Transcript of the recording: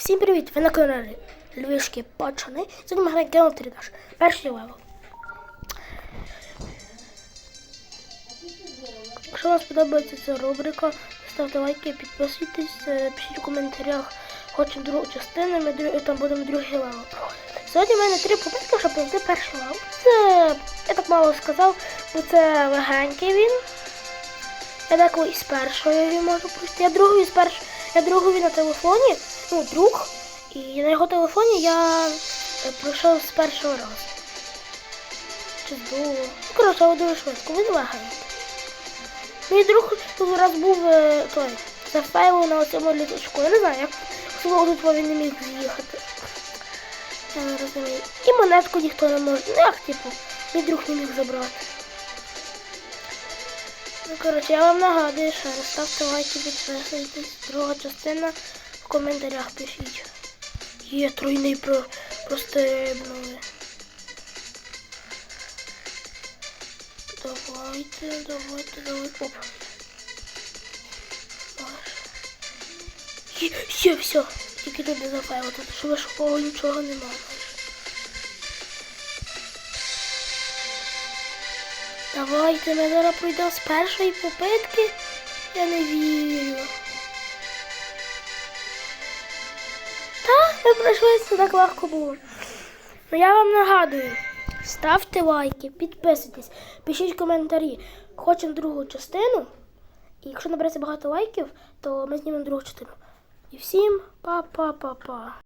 Всім привіт! Ви на каналі Львівські пацани. Сьогодні ми граємо Геом 3 наш. Перший левел. Якщо вам сподобається ця рубрика, ставте лайки, підписуйтесь, е, пишіть у коментарях. Хочемо другу частину, ми там будемо другий левел. Сьогодні в мене три попитки, щоб пройти перший левел. Це, я так мало сказав, бо це легенький він. Я деколи із першої можу пройти. Я другу із перш... Я другу на телефоні, ну, друг. І на його телефоні я е, пройшов з першого разу. Чи з другого. Ну, коротше, дуже швидко, він легенький. Мій друг тут раз був е, той, зафейлив на цьому літачку. Я не знаю, як слово тут він не міг з'їхати. Я не розумію. І монетку ніхто не може. Ну як, типу, мій друг не міг забрати. Ну, коротше, я вам нагадую, що раз ставте лайки, підписуйтесь. Друга частина в коментарях пишіть. Є тройний про прострибнули. Давайте, давайте, давайте. Оп. Є, є, все. Тільки тут не зафайло, тут що важкого нічого немає. Давайте ми зараз пройдемо з першої попитки. Я не вірю. Та, ми пройшли це так легко було. Ну я вам нагадую, ставте лайки, підписуйтесь, пишіть коментарі. Хочемо другу частину. І якщо набереться багато лайків, то ми знімемо другу частину. І всім па-па-па-па.